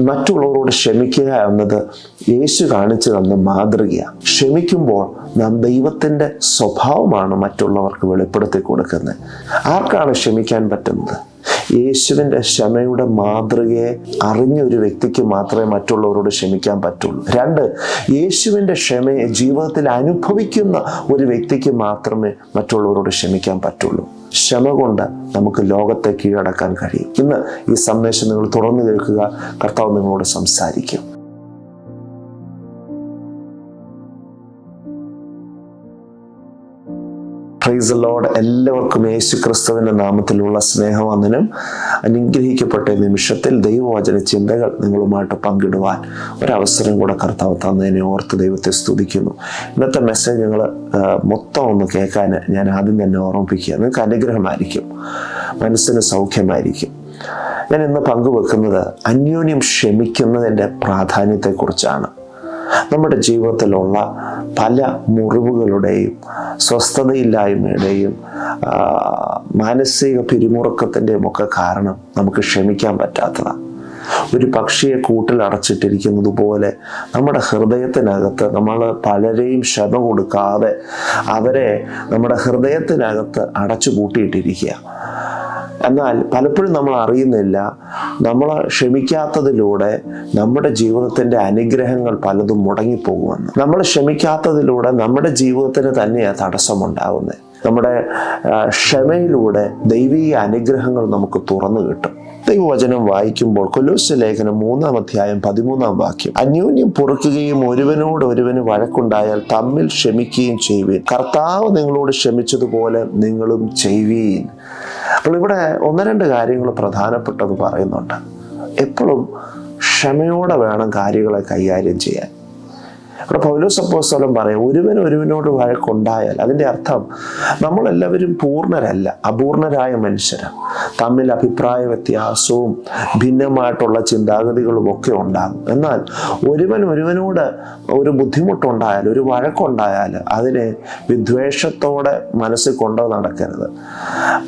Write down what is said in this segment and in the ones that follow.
മറ്റുള്ളവരോട് ക്ഷമിക്കുക എന്നത് യേശു കാണിച്ചു തന്ന മാതൃകയാണ്. ക്ഷമിക്കുമ്പോൾ നാം ദൈവത്തിന്റെ സ്വഭാവമാണ് മറ്റുള്ളവർക്ക് വെളിപ്പെടുത്തി കൊടുക്കുന്നത്. ആർക്കാണ് ക്ഷമിക്കാൻ പറ്റുന്നത്? യേശുവിന്റെ ക്ഷമയുടെ മാതൃകയെ അറിഞ്ഞ ഒരു വ്യക്തിക്ക് മാത്രമേ മറ്റുള്ളവരോട് ക്ഷമിക്കാൻ പറ്റുള്ളൂ. രണ്ട് യേശുവിന്റെ ക്ഷമയെ ജീവിതത്തിൽ അനുഭവിക്കുന്ന ഒരു വ്യക്തിക്ക് മാത്രമേ മറ്റുള്ളവരോട് ക്ഷമിക്കാൻ പറ്റുള്ളൂ. ക്ഷമ കൊണ്ട് നമുക്ക് ലോകത്തെ കീഴടക്കാൻ കഴിയും. ഇന്ന് ഈ സന്ദേശം നിങ്ങൾ തുറന്നു കേൾക്കുക. കർത്താവ് നിങ്ങളോട് സംസാരിക്കും. പ്രൈസ് ലോഡ് എല്ലാവർക്കും യേശു ക്രിസ്തുവിന്റെ നാമത്തിലുള്ള സ്നേഹവന്ദനം. അനുഗ്രഹിക്കപ്പെട്ട നിമിഷത്തിൽ ദൈവവചന ചിന്തകൾ നിങ്ങളുമായിട്ട് പങ്കിടുവാൻ ഒരവസരം കൂടെ കർത്താവ് തന്നതിനെ ഓർത്ത് ദൈവത്തെ സ്തുതിക്കുന്നു. ഇന്നത്തെ മെസ്സേജ് നിങ്ങൾ മൊത്തം ഒന്ന് കേൾക്കാൻ ഞാൻ ആദ്യം തന്നെ ഓർമ്മിപ്പിക്കുക. നിങ്ങൾക്ക് അനുഗ്രഹമായിരിക്കും. മനസ്സിന് സൗഖ്യമായിരിക്കും. ഞാൻ ഇന്ന് പങ്കുവെക്കുന്നത് അന്യോന്യം ക്ഷമിക്കുന്നതിന്റെ പ്രാധാന്യത്തെക്കുറിച്ചാണ്. നമ്മുടെ ജീവിതത്തിലുള്ള പല മുറിവുകളുടെയും സ്വസ്ഥതയില്ലായ്മയുടെയും മാനസിക പിരിമുറുക്കത്തിന്റെയും ഒക്കെ കാരണം നമുക്ക് ക്ഷമിക്കാൻ പറ്റാത്തതാണ് ഒരു പക്ഷിയെ കൂട്ടിൽ അടച്ചിട്ടിരിക്കുന്നത് പോലെ നമ്മുടെ ഹൃദയത്തിനകത്ത് നമ്മൾ പലരെയും ക്ഷമ കൊടുക്കാതെ അവരെ നമ്മുടെ ഹൃദയത്തിനകത്ത് അടച്ചു കൂട്ടിയിട്ടിരിക്കുക എന്നാൽ പലപ്പോഴും നമ്മൾ അറിയുന്നില്ല. നമ്മൾ ക്ഷമിക്കാത്തതിലൂടെ നമ്മുടെ ജീവിതത്തിന്റെ അനുഗ്രഹങ്ങൾ പലതും മുടങ്ങിപ്പോകുമെന്ന്. നമ്മൾ ക്ഷമിക്കാത്തതിലൂടെ നമ്മുടെ ജീവിതത്തിന് തന്നെയാണ് തടസ്സമുണ്ടാകുന്നത് നമ്മുടെ ക്ഷമയിലൂടെ ദൈവീയ അനുഗ്രഹങ്ങൾ നമുക്ക് തുറന്നു കിട്ടും. ദൈവവചനം വായിക്കുമ്പോൾ കൊലോസ് ലേഖനം മൂന്നാം അധ്യായം പതിമൂന്നാം വാക്യം. അന്യോന്യം പൊറുക്കുകയും ഒരുവനോട് ഒരുവന് വഴക്കുണ്ടായാൽ തമ്മിൽ ക്ഷമിക്കുകയും ചെയ്യുവീൻ. കർത്താവ് നിങ്ങളോട് ക്ഷമിച്ചതുപോലെ നിങ്ങളും ചെയ്യുവീൻ. അപ്പോൾ ഇവിടെ ഒന്ന് രണ്ട് കാര്യങ്ങൾ പ്രധാനപ്പെട്ടത് പറയുന്നുണ്ട്. എപ്പോഴും ക്ഷമയോടെ വേണം കാര്യങ്ങളെ കൈകാര്യം ചെയ്യാൻ. ഇവിടെ പൗലോസ് അപ്പോസ്തലൻ പറയും ഒരുവൻ ഒരുവനോട് വഴക്കുണ്ടായാൽ അതിന്റെ അർത്ഥം നമ്മളെല്ലാവരും പൂർണരല്ല അപൂർണരായ മനുഷ്യരാണ്. തമ്മിൽ അഭിപ്രായ വ്യത്യാസവും ഭിന്നമായിട്ടുള്ള ചിന്താഗതികളും ഒക്കെ ഉണ്ടാകും. എന്നാൽ ഒരുവൻ ഒരുവനോട് ഒരു ബുദ്ധിമുട്ടുണ്ടായാൽ ഒരു വഴക്കുണ്ടായാൽ അതിനെ വിദ്വേഷത്തോടെ മനസ്സിൽ കൊണ്ടു നടക്കരുത്.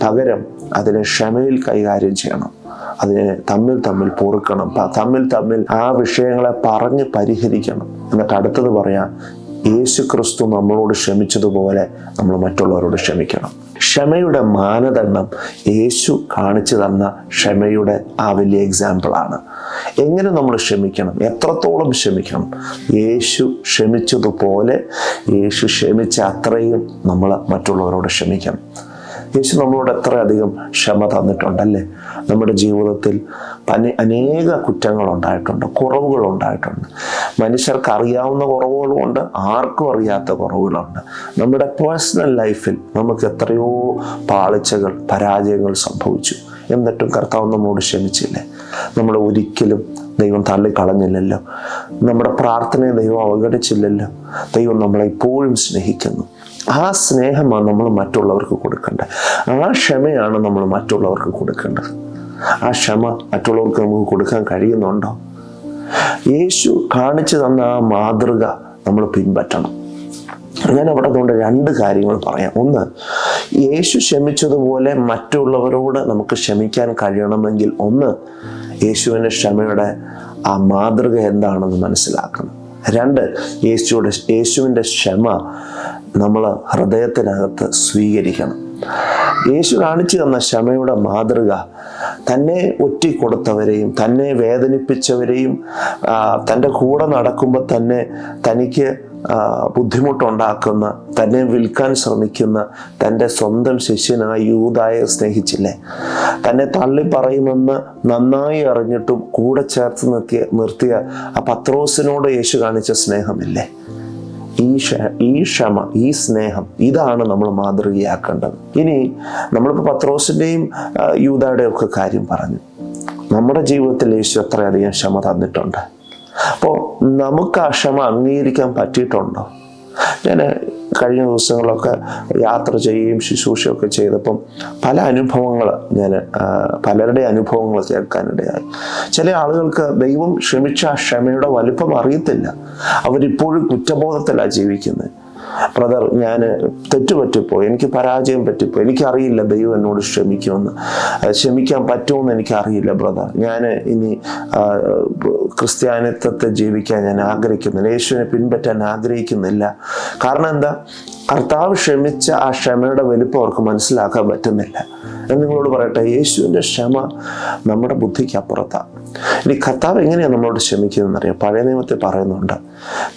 പകരം അതിനെ ക്ഷമയിൽ കൈകാര്യം ചെയ്യണം. അതിനെ തമ്മിൽ തമ്മിൽ പൊറുക്കണം. തമ്മിൽ തമ്മിൽ ആ വിഷയങ്ങളെ പറഞ്ഞ് പരിഹരിക്കണം. എന്നിട്ട് അടുത്തത് പറയാം യേശു ക്രിസ്തു നമ്മളോട് ക്ഷമിച്ചതുപോലെ നമ്മൾ മറ്റുള്ളവരോട് ക്ഷമിക്കണം. ക്ഷമയുടെ മാനദണ്ഡം യേശു കാണിച്ചു തന്ന ക്ഷമയുടെ ആ വലിയ എക്സാമ്പിളാണ് എങ്ങനെ നമ്മൾ ക്ഷമിക്കണം? എത്രത്തോളം ക്ഷമിക്കണം? യേശു ക്ഷമിച്ചതുപോലെ യേശു ക്ഷമിച്ച അത്രയും നമ്മൾ മറ്റുള്ളവരോട് ക്ഷമിക്കണം. യേശു നമ്മളോട് എത്ര അധികം ക്ഷമ തന്നിട്ടുണ്ടല്ലേ? നമ്മുടെ ജീവിതത്തിൽ പല അനേക കുറ്റങ്ങൾ ഉണ്ടായിട്ടുണ്ട് കുറവുകൾ ഉണ്ടായിട്ടുണ്ട് മനുഷ്യർക്ക് അറിയാവുന്ന കുറവുകളുമുണ്ട് ആർക്കും അറിയാത്ത കുറവുകളുണ്ട്. നമ്മുടെ പേഴ്സണൽ ലൈഫിൽ നമുക്ക് എത്രയോ പാളിച്ചകൾ പരാജയങ്ങൾ സംഭവിച്ചു. എന്നിട്ടും കർത്താവ് നമ്മോട് ക്ഷമിച്ചില്ലേ? നമ്മൾ ഒരിക്കലും ദൈവം തള്ളിക്കളഞ്ഞില്ലല്ലോ. നമ്മുടെ പ്രാർത്ഥനയെ ദൈവം അവഗണിച്ചില്ലല്ലോ. ദൈവം നമ്മളെ ഇപ്പോഴും സ്നേഹിക്കുന്നു. ആ സ്നേഹമാണ് നമ്മൾ മറ്റുള്ളവർക്ക് കൊടുക്കേണ്ടത്. ആ ക്ഷമയാണ് നമ്മൾ മറ്റുള്ളവർക്ക് കൊടുക്കേണ്ടത്. ആ ക്ഷമ മറ്റുള്ളവർക്ക് നമുക്ക് കൊടുക്കാൻ കഴിയുന്നുണ്ടോ? യേശു കാണിച്ചു തന്ന ആ മാതൃക നമ്മൾ പിൻപറ്റണം. ഞാൻ അവിടെ കൊണ്ട് രണ്ട് കാര്യങ്ങൾ പറയാം. ഒന്ന് യേശു ക്ഷമിച്ചതുപോലെ മറ്റുള്ളവരോട് നമുക്ക് ക്ഷമിക്കാൻ കഴിയണമെങ്കിൽ ഒന്ന് യേശുവിന്റെ ക്ഷമയുടെ ആ മാതൃക എന്താണെന്ന് മനസ്സിലാക്കണം. രണ്ട് യേശുവിടെ യേശുവിന്റെ ക്ഷമ നമ്മൾ ഹൃദയത്തിനകത്ത് സ്വീകരിക്കണം. യേശു കാണിച്ചു തന്ന ക്ഷമയുടെ മാതൃക തന്നെ ഒറ്റിക്കൊടുത്തവരെയും തന്നെ വേദനിപ്പിച്ചവരെയും തന്റെ കൂടെ നടക്കുമ്പോൾ തന്നെ തനിക്ക് ബുദ്ധിമുട്ടുണ്ടാക്കുന്ന തന്നെ വിൽക്കാൻ ശ്രമിക്കുന്ന തന്റെ സ്വന്തം ശിഷ്യനായ യൂതായെ സ്നേഹിച്ചില്ലേ? തന്നെ തള്ളി പറയുമെന്ന് നന്നായി അറിഞ്ഞിട്ടും കൂടെ ചേർത്ത് നിർത്തിയ നിർത്തിയ ആ പത്രോസിനോട് യേശു കാണിച്ച സ്നേഹമില്ലേ? ഈ ഈ ക്ഷമ ഈ സ്നേഹം ഇതാണ് നമ്മൾ മാതൃകയാക്കേണ്ടത്. ഇനി നമ്മളിപ്പോൾ പത്രോസിന്റെയും യൂതയുടെയും ഒക്കെ കാര്യം പറഞ്ഞു. നമ്മുടെ ജീവിതത്തിൽ യേശു അത്രയധികം ക്ഷമ തന്നിട്ടുണ്ട്. അപ്പോൾ നമുക്ക് ആ ക്ഷമ അംഗീകരിക്കാൻ പറ്റിയിട്ടുണ്ടോ? ഞാൻ കഴിഞ്ഞ ദിവസങ്ങളൊക്കെ യാത്ര ചെയ്യുകയും ശുശ്രൂഷയൊക്കെ ചെയ്തപ്പം പല അനുഭവങ്ങൾ ഞാൻ പലരുടെ അനുഭവങ്ങൾ കേൾക്കാനിടയായി. ചില ആളുകൾക്ക് ദൈവം ക്ഷമിച്ച ക്ഷമയുടെ വലുപ്പം അറിയത്തില്ല. അവരിപ്പോഴും കുറ്റബോധത്തിലാണ് ജീവിക്കുന്നത്. ബ്രദർ ഞാൻ തെറ്റുപറ്റിപ്പോയി എനിക്ക് പരാജയം പറ്റിപ്പോയി. എനിക്കറിയില്ല ദൈവം എന്നോട് ക്ഷമിക്കുമെന്ന്. ക്ഷമിക്കാൻ പറ്റുമെന്ന് എനിക്കറിയില്ല ബ്രദർ ഞാൻ ഇനി ക്രിസ്ത്യാനിത്വത്തെ ജീവിക്കാൻ ഞാൻ ആഗ്രഹിക്കുന്നില്ല. യേശുവിനെ പിൻപറ്റാൻ ആഗ്രഹിക്കുന്നില്ല. കാരണം എന്താ? കർത്താവ് ക്ഷമിച്ച ആ ക്ഷമയുടെ വലിപ്പം അവർക്ക് മനസ്സിലാക്കാൻ പറ്റുന്നില്ല. ഞാൻ നിങ്ങളോട് പറയട്ടെ യേശുവിന്റെ ക്ഷമ നമ്മുടെ ബുദ്ധിക്ക് അപ്പുറത്താണ് ഇനി കർത്താവ് എങ്ങനെയാണ് നമ്മളോട് ക്ഷമിക്കുന്നതെന്നറിയാം പഴയ നിയമത്തിൽ പറയുന്നുണ്ട്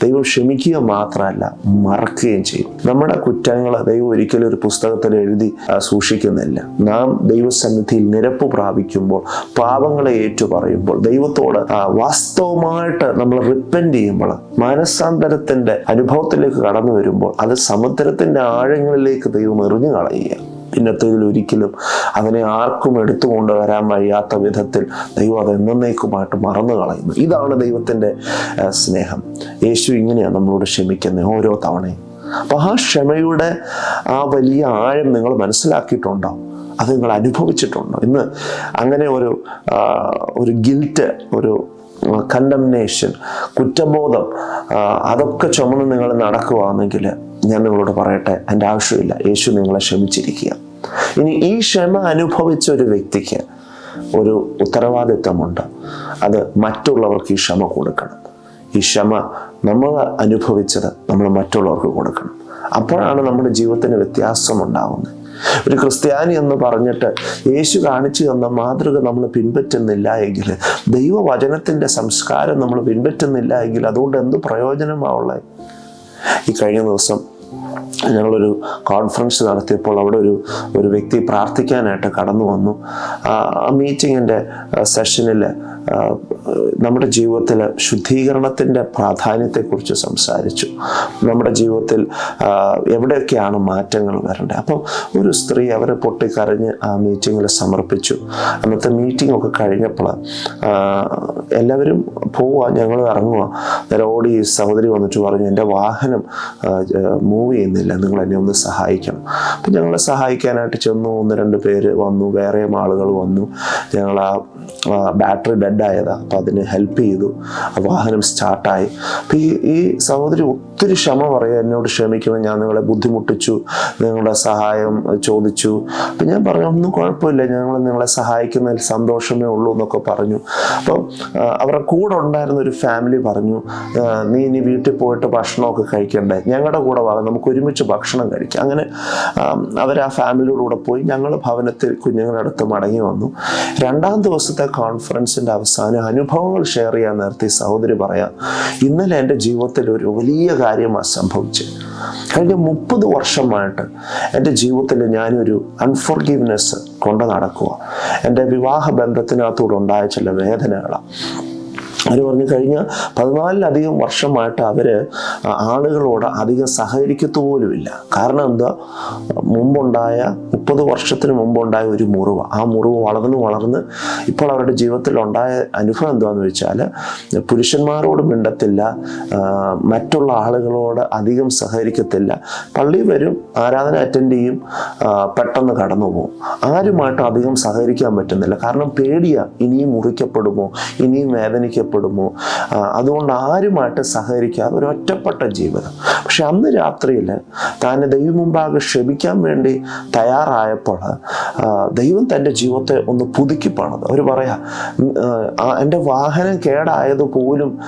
ദൈവം ക്ഷമിക്കുക മാത്രമല്ല മറക്കുകയും ചെയ്യും. നമ്മുടെ കുറ്റങ്ങൾ ദൈവം ഒരിക്കലും ഒരു പുസ്തകത്തിൽ എഴുതി സൂക്ഷിക്കുന്നില്ല. നാം ദൈവസന്നിധിയിൽ നിരപ്പ് പ്രാപിക്കുമ്പോൾ പാപങ്ങളെ ഏറ്റുപറയുമ്പോൾ ദൈവത്തോട് വാസ്തവമായിട്ട് നമ്മൾ റിപ്പൻഡ് ചെയ്യുമ്പോൾ മാനസാന്തരത്തിന്റെ അനുഭവത്തിലേക്ക് കടന്നു വരുമ്പോൾ അത് സമുദ്രത്തിന്റെ ആഴങ്ങളിലേക്ക് ദൈവം എറിഞ്ഞു കളയുക. പിന്നത്തേതിൽ ഒരിക്കലും അതിനെ ആർക്കും എടുത്തു കൊണ്ടുവരാൻ വയ്യാത്ത വിധത്തിൽ ദൈവം അത് എന്നേക്കുമായിട്ട് മറന്നു കളയുന്നു. ഇതാണ് ദൈവത്തിന്റെ സ്നേഹം. യേശു ഇങ്ങനെയാണ് നമ്മളോട് ക്ഷമിക്കുന്നത് ഓരോ തവണയും. അപ്പോൾ ആ ക്ഷമയുടെ ആ വലിയ ആഴം നിങ്ങൾ മനസ്സിലാക്കിയിട്ടുണ്ടോ? അത് നിങ്ങൾ അനുഭവിച്ചിട്ടുണ്ടോ? ഇന്ന് അങ്ങനെ ഒരു ഒരു ഗിൽറ്റ് ഒരു കണ്ടംനേഷൻ കുറ്റബോധം അതൊക്കെ ചുമന്ന് നിങ്ങൾ നടക്കുകയാണെങ്കിൽ ഞാൻ നിങ്ങളോട് പറയട്ടെ എന്റെ ആവശ്യമില്ല. യേശു നിങ്ങളെ ക്ഷമിച്ചിരിക്കുക. ഇനി ഈ ക്ഷമ അനുഭവിച്ച ഒരു വ്യക്തിക്ക് ഒരു ഉത്തരവാദിത്വമുണ്ട്. അത് മറ്റുള്ളവർക്ക് ഈ ക്ഷമ കൊടുക്കണം. ഈ ക്ഷമ നമ്മൾ അനുഭവിച്ചത് നമ്മൾ മറ്റുള്ളവർക്ക് കൊടുക്കണം. അപ്പോഴാണ് നമ്മുടെ ജീവിതത്തിന് വ്യത്യാസം ഉണ്ടാകുന്നത് ഒരു ക്രിസ്ത്യാനി എന്ന് പറഞ്ഞിട്ട് യേശു കാണിച്ചു തന്ന മാതൃക നമ്മൾ പിൻപറ്റുന്നില്ല എങ്കിൽ ദൈവവചനത്തിന്റെ സംസ്കാരം നമ്മൾ പിൻപറ്റുന്നില്ല എങ്കിൽ അതുകൊണ്ട് എന്ത് പ്രയോജനമാവുള്ളത് ഈ കഴിഞ്ഞ ദിവസം ഞങ്ങളൊരു കോൺഫറൻസ് നടത്തിയപ്പോൾ അവിടെ ഒരു ഒരു വ്യക്തി പ്രാർത്ഥിക്കാനായിട്ട് കടന്നു വന്നു. ആ മീറ്റിങ്ങിന്റെ സെഷനിൽ നമ്മുടെ ജീവിതത്തിൽ ശുദ്ധീകരണത്തിന്റെ പ്രാധാന്യത്തെക്കുറിച്ച് സംസാരിച്ചു. നമ്മുടെ ജീവിതത്തിൽ എവിടെയൊക്കെയാണ് മാറ്റങ്ങൾ വരേണ്ടത്? അപ്പം ഒരു സ്ത്രീ അവരെ പൊട്ടിക്കരഞ്ഞ് ആ മീറ്റിങ്ങിൽ സമർപ്പിച്ചു. അന്നത്തെ മീറ്റിംഗ് ഒക്കെ കഴിഞ്ഞപ്പോൾ എല്ലാവരും പോവുക ഞങ്ങൾ ഇറങ്ങുക. നേരെ ഓടി സഹോദരി വന്നിട്ട് പറഞ്ഞു എന്റെ വാഹനം മൂവ് ചെയ്യുന്നില്ല നിങ്ങൾ എന്നെ ഒന്ന് സഹായിക്കണം. അപ്പം ഞങ്ങളെ സഹായിക്കാനായിട്ട് ചെന്നു ഒന്ന് രണ്ട് പേര് വന്നു വേറെയും ആളുകൾ വന്നു. ഞങ്ങൾ ആ ബാറ്ററി ഡെഡായതാണ് അപ്പം അതിന് ഹെൽപ്പ് ചെയ്തു. വാഹനം സ്റ്റാർട്ടായി അപ്പം ഈ ഈ സഹോദരി ഒത്തിരി ക്ഷമ പറയുക എന്നോട് ക്ഷമിക്കണം ഞാൻ നിങ്ങളെ ബുദ്ധിമുട്ടിച്ചു നിങ്ങളുടെ സഹായം ചോദിച്ചു. അപ്പം ഞാൻ പറഞ്ഞു ഒന്നും കുഴപ്പമില്ല ഞങ്ങൾ നിങ്ങളെ സഹായിക്കുന്നതിൽ സന്തോഷമേ ഉള്ളൂ എന്നൊക്കെ പറഞ്ഞു. അപ്പം അവരുടെ കൂടെ ഉണ്ടായിരുന്ന ഒരു ഫാമിലി പറഞ്ഞു നീ ഇനി വീട്ടിൽ പോയിട്ട് ഭക്ഷണമൊക്കെ കഴിക്കണ്ടേ? ഞങ്ങളുടെ കൂടെ വാ നമുക്ക് ഒരുമിച്ച് ഭക്ഷണം കഴിക്കാം. അങ്ങനെ അവർ ആ ഫാമിലിയുടെ കൂടെ പോയി ഞങ്ങൾ ഭവനത്തിൽ കുഞ്ഞുങ്ങളുടെ അടുത്ത് മടങ്ങി വന്നു. രണ്ടാം ദിവസത്തെ കോൺഫറൻസിന്റെ അവസാനം അനുഭവങ്ങൾ ഷെയർ ചെയ്യാൻ നേരത്തെ സഹോദരി പറയാം ഇന്നലെ എന്റെ ജീവിതത്തിൽ ഒരു വലിയ കാര്യമാണ് സംഭവിച്ചത് കഴിഞ്ഞ മുപ്പത് വർഷമായിട്ട് എന്റെ ജീവിതത്തിൽ ഞാനൊരു അൺഫോർഗീവ്നെസ് കൊണ്ട് നടക്കുക എന്റെ വിവാഹ ബന്ധത്തിനകത്തൂടെ ഉണ്ടായ ചില വേദനകളാണ് അവർ പറഞ്ഞു കഴിഞ്ഞ പതിനാലിലധികം വർഷമായിട്ട് അവർ ആളുകളോട് അധികം സഹകരിക്കത്തു പോലുമില്ല. കാരണം എന്താ? മുമ്പുണ്ടായ മുപ്പത് വർഷത്തിന് മുമ്പുണ്ടായ ഒരു മുറിവ്. ആ മുറിവ് വളർന്ന് വളർന്ന് ഇപ്പോൾ അവരുടെ ജീവിതത്തിൽ ഉണ്ടായ അനുഭവം എന്താണെന്ന് വെച്ചാൽ പുരുഷന്മാരോട് മിണ്ടത്തില്ല മറ്റുള്ള ആളുകളോട് അധികം സഹകരിക്കത്തില്ല. പള്ളി വരും ആരാധന അറ്റൻഡ് ചെയ്യും പെട്ടെന്ന് കടന്നു പോകും. ആരുമായിട്ടും അധികം സഹകരിക്കാൻ പറ്റുന്നില്ല. കാരണം പേടിയാ ഇനിയും മുറിക്കപ്പെടുമോ ഇനിയും വേദനിക്കപ്പെടുമോ. ആ, അതുകൊണ്ട് ആരുമായിട്ട് സഹകരിക്കാതെ ഒരു ഒറ്റപ്പെട്ട ജീവിതം. പക്ഷെ അന്ന് രാത്രിയിൽ താൻ ദൈവം മുമ്പാകെ ക്ഷമിക്കാൻ വേണ്ടി തയ്യാറായപ്പോൾ ദൈവം തന്റെ ജീവിതത്തെ ഒന്ന് പുതുക്കി പണത്. അവർ പറയാ എന്റെ വാഹനം കേടായത് പോലും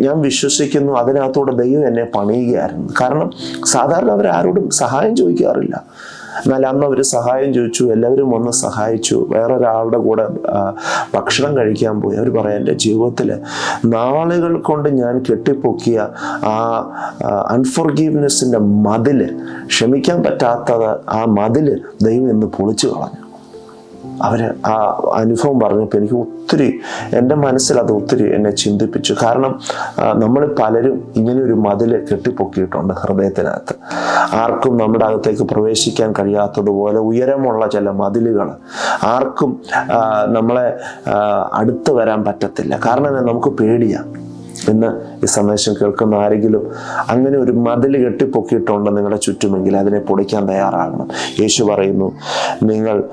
ഞാൻ വിശ്വസിക്കുന്നു അതിനകത്തൂടെ ദൈവം എന്നെ പണിയുകയായിരുന്നു. കാരണം സാധാരണ അവരാരോടും സഹായം ചോദിക്കാറില്ല. എന്നാൽ അന്ന് അവർ സഹായം ചോദിച്ചു എല്ലാവരും ഒന്ന് സഹായിച്ചു. വേറൊരാളുടെ കൂടെ ഭക്ഷണം കഴിക്കാൻ പോയി. അവർ പറയാം എന്റെ ജീവിതത്തിൽ നാളുകൾ കൊണ്ട് ഞാൻ കെട്ടിപ്പൊക്കിയ ആ അൺഫോർഗീവ്നെസ്സിന്റെ മതിൽ ക്ഷമിക്കാൻ പറ്റാത്തത് ആ മതിൽ ദൈവം ഇന്ന് പൊളിച്ചു കളഞ്ഞു. അവർ ആ അനുഭവം പറഞ്ഞപ്പോൾ എനിക്ക് ഒത്തിരി എന്റെ മനസ്സിൽ അത് ഒത്തിരി എന്നെ ചിന്തിപ്പിച്ചു. കാരണം നമ്മൾ പലരും ഇങ്ങനെ ഒരു മതിൽ കെട്ടിപ്പൊക്കിയിട്ടുണ്ട് ഹൃദയത്തിനകത്ത്. ആർക്കും നമ്മുടെ അകത്തേക്ക് പ്രവേശിക്കാൻ കഴിയാത്തതുപോലെ ഉയരമുള്ള ചില മതിലുകൾ ആർക്കും നമ്മളെ അടുത്ത് വരാൻ പറ്റത്തില്ല. കാരണം നമുക്ക് പേടിയാണ് ഇന്ന് ഈ സന്ദേശം കേൾക്കുന്ന ആരെങ്കിലും അങ്ങനെ ഒരു മതിൽ കെട്ടിപ്പൊക്കിയിട്ടുണ്ട് നിങ്ങളുടെ ചുറ്റുമെങ്കിൽ അതിനെ പൊടിക്കാൻ തയ്യാറാകണം. യേശു പറയുന്നു നിങ്ങൾ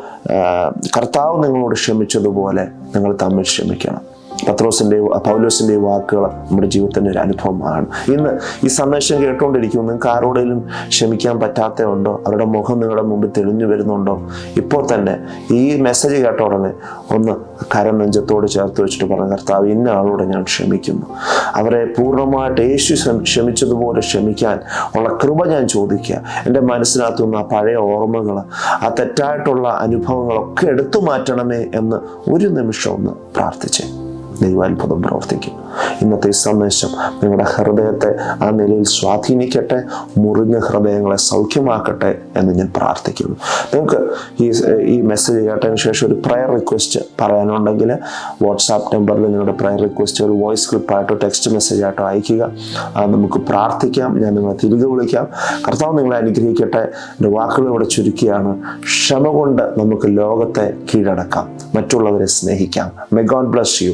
കർത്താവ് നിങ്ങളോട് ക്ഷമിച്ചതുപോലെ നിങ്ങൾ തമ്മിൽ ക്ഷമിക്കണം. പത്രോസിന്റെയും പൗലോസിന്റെ വാക്കുകൾ നമ്മുടെ ജീവിതത്തിന്റെ ഒരു അനുഭവമാണ്. ഇന്ന് ഈ സന്ദേശം കേട്ടുകൊണ്ടിരിക്കുമ്പോൾ നിങ്ങൾക്ക് ആരോടെങ്കിലും ക്ഷമിക്കാൻ പറ്റാത്ത ഉണ്ടോ? അവരുടെ മുഖം നിങ്ങളുടെ മുമ്പിൽ തെളിഞ്ഞു വരുന്നുണ്ടോ? ഇപ്പോൾ തന്നെ ഈ മെസ്സേജ് കേട്ട ഉടനെ ഒന്ന് കരം നെഞ്ചത്തോട് ചേർത്ത് വെച്ചിട്ട് പറഞ്ഞു കർത്താവ് ഇന്ന ആളോട് ഞാൻ ക്ഷമിക്കുന്നു. അവരെ പൂർണമായിട്ട് യേശു ക്ഷമ- ക്ഷമിച്ചതുപോലെ ക്ഷമിക്കാൻ ഉള്ള കൃപ ഞാൻ ചോദിക്കുക. എന്റെ മനസ്സിനകത്തുനിന്ന് ആ പഴയ ഓർമ്മകൾ ആ തെറ്റായിട്ടുള്ള അനുഭവങ്ങളൊക്കെ എടുത്തു മാറ്റണമേ എന്ന് ഒരു നിമിഷം ഒന്ന് പ്രാർത്ഥിച്ചേ. ദൈവാത്ഭുതം പ്രവർത്തിക്കും. ഇന്നത്തെ ഈ സന്ദേശം നിങ്ങളുടെ ഹൃദയത്തെ ആ നിലയിൽ സ്വാധീനിക്കട്ടെ മുറിഞ്ഞ ഹൃദയങ്ങളെ സൗഖ്യമാക്കട്ടെ എന്ന് ഞാൻ പ്രാർത്ഥിക്കുന്നു. നിങ്ങൾക്ക് ഈ ഈ മെസ്സേജ് കേട്ടതിന് ശേഷം ഒരു പ്രയർ റിക്വസ്റ്റ് പറയാനുണ്ടെങ്കിൽ വാട്സാപ്പ് നമ്പറിൽ നിങ്ങളുടെ പ്രയർ റിക്വസ്റ്റ് ഒരു വോയിസ് ക്ലിപ്പായിട്ടോ ടെക്സ്റ്റ് മെസ്സേജ് ആയിട്ടോ അയയ്ക്കുക. നമുക്ക് പ്രാർത്ഥിക്കാം. ഞാൻ നിങ്ങളെ തിരികെ വിളിക്കാം. കർത്താവ് നിങ്ങളെ അനുഗ്രഹിക്കട്ടെ. എന്റെ വാക്കുകൾ ഇവിടെ ചുരുക്കിയാണ്. ക്ഷമ കൊണ്ട് നമുക്ക് ലോകത്തെ കീഴടക്കാം. മറ്റുള്ളവരെ സ്നേഹിക്കാം. മെ ഗോഡ് ബ്ലസ് യു